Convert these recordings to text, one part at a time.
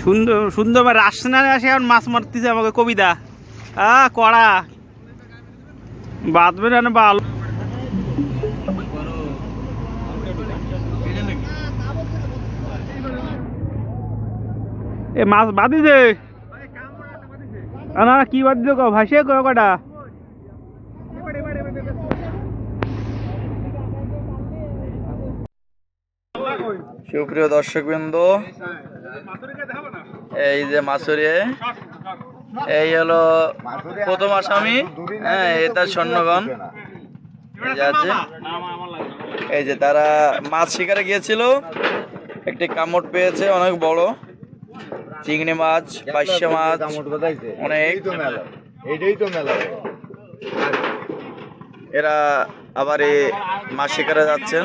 সুন্দর সুন্দর আসছে না আসে এখন মাছ মারতেছে আমাকে, কবিতা। আ, কড়া। বাঁধবে না বাল। এ, মাছ বাঁধিছে? না কি বাঁধিছে কো? ভাসিয়ে কো কটা। সুপ্রিয় দর্শকবৃন্দ এই যে মাছুরিয়ে এই হলো প্রথম আসামি। হ্যাঁ এটা স্বর্ণগণ। এই যে তারা মাছ শিকারে গিয়েছিল। একটি কামড় পেয়েছে, অনেক বড়। চিংড়ি মাছ, পাইসা মাছ, অনেক। এরা আবার এই মাছ শিকারে যাচ্ছেন।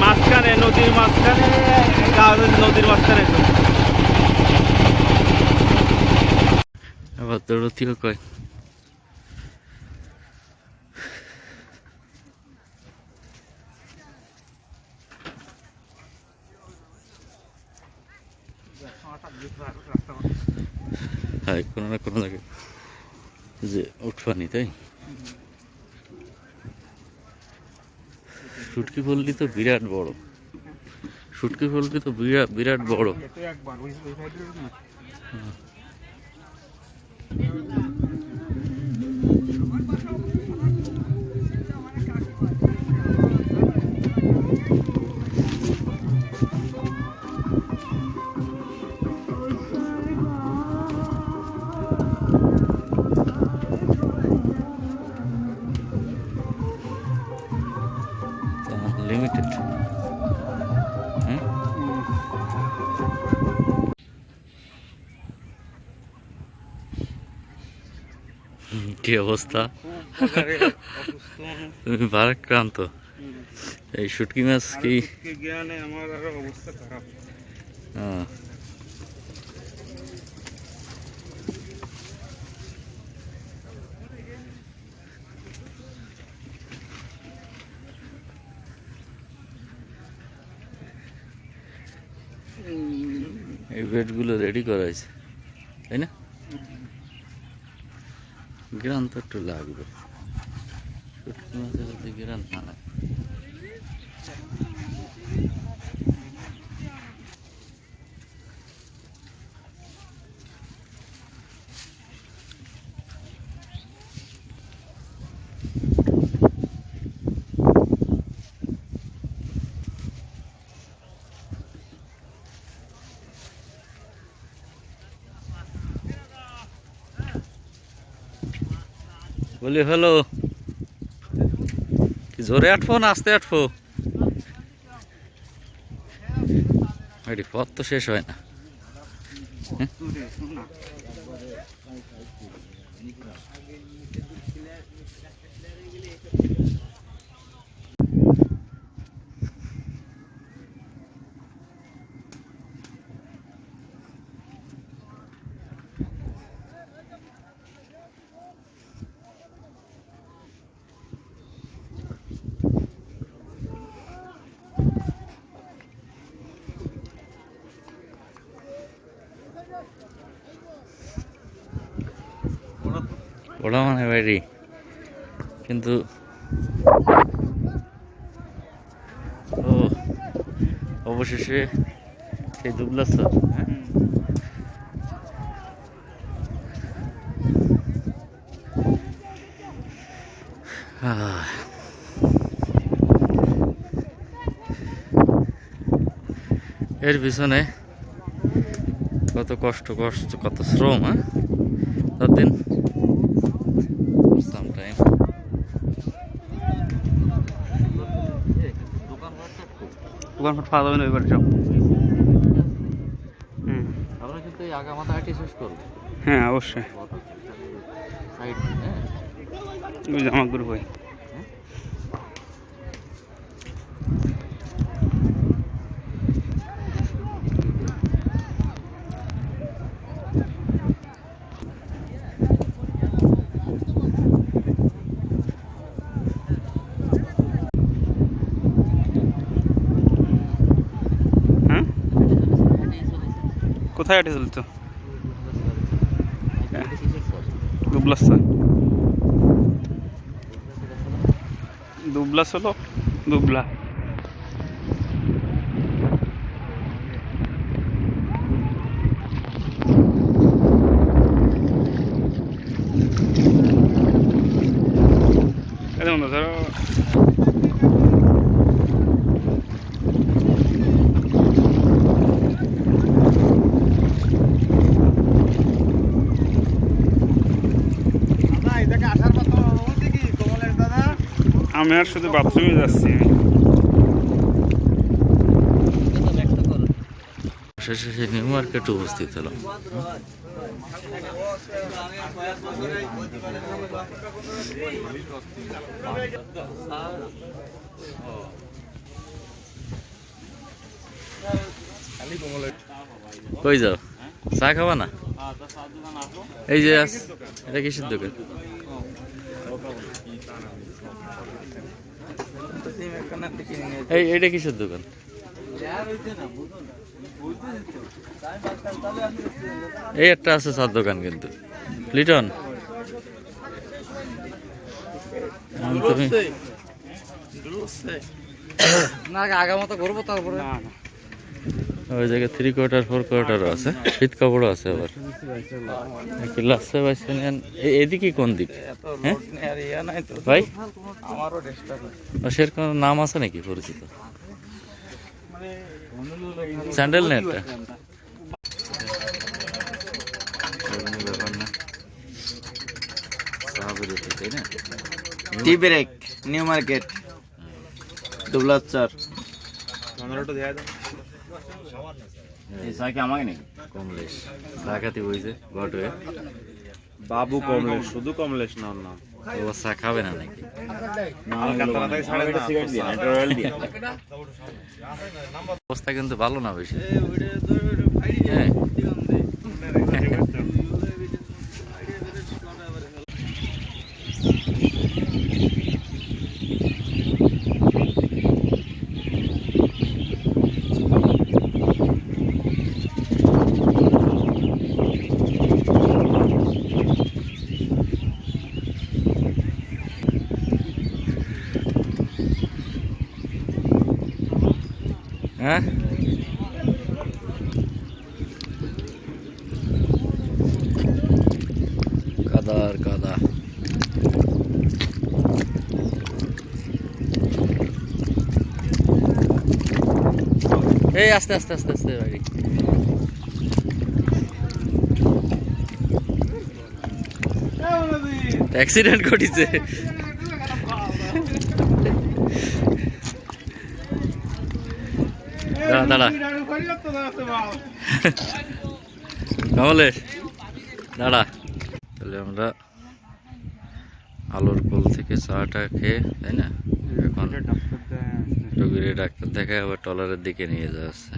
মাঝখানে নদীর মাঝখানে গাঁ নদীর মাঝখানে। আবার কয়। কোনো না কোনো জায়গায় যে উঠবানি, তাই? সুটকি পল্লি তো বিরাট বড়। সুটকি ফুলকি তো বিরাট বিরাট বড়। কি অবস্থা? তুমি ভারাক্রান্ত। এই শুটকি মাছ কি? জ্ঞানে আমার অবস্থা। এই বেডগুলো রেডি করা হয়েছে তাই না? গ্রান তো একটু লাগবে। শুটকি মাছের গ্রান না লাগে বলি হ্যালো। কি জোরে আটফো না আস্তে আটফো? এটি পথ তো শেষ হয় না। ওটা মানে বাড়ি কিন্তু ও, অবশেষে সেই দুবলা স্যার হ্যাঁ? এর পিছনে কত কষ্ট কষ্ট, কত শ্রম হ্যাঁ? ততদিন দোকান ফাট পাওয়া যাবে না এবার সব। হুম। আমরা কিন্তু এই আগামাথা হাঁটি শেষ করব। হ্যাঁ অবশ্যই। হ্যাঁ। ওই জামা গ্রুপ। কোথায় আটে চলতো দুবলাস্তা দুবলা হলো? দুবলা। এই দেখুন ধরো। আমি আর শুধু বাথরুমে যাচ্ছি। শেষে নিউ মার্কেটে উপস্থিত হলো কই যাও? চা খাবা না? এই যে, এটা কিসের দোকান? এই এটা কিসের দোকান? এই একটা আছে চার দোকান কিন্তু। লিটন? তুমি না আগা মতো করব তারপরে না না। ওই জায়গায় থ্রি কোয়ার্টার ফোর কোয়ার্টারও আছে। শীত কাপড়ও আছে আবার। কি লাসে বাইসে নেন এ- এদিকে কোন দিক? হ্যাঁ? ভাই? সেরকম নাম আছে নাকি পরিচিত? স্যান্ডেল নেট? তাই না টি ব্রেক নিউ মার্কেট দুবলা চার কমলেশ। ঢাকাতে বইছে ঘটে বাবু কমলেশ শুধু কমলেশ না ওর নাম। ও চা খাবে না নাকি? অবস্থা কিন্তু ভালো না বেশি। হ্যাঁ হ্যাঁ। এই আস্তে আস্তে আস্তে আস্তে বাড়ি অ্যাক্সিডেন্ট ঘটিছে। দাঁড়া দাঁড়া। দাঁড়া। তাহলে আমরা আলোর কোল থেকে চাটা খেয়ে, তাই না? এখন রোগীর ডাক্তার দেখায় আবার টলারের দিকে নিয়ে যাওয়া হচ্ছে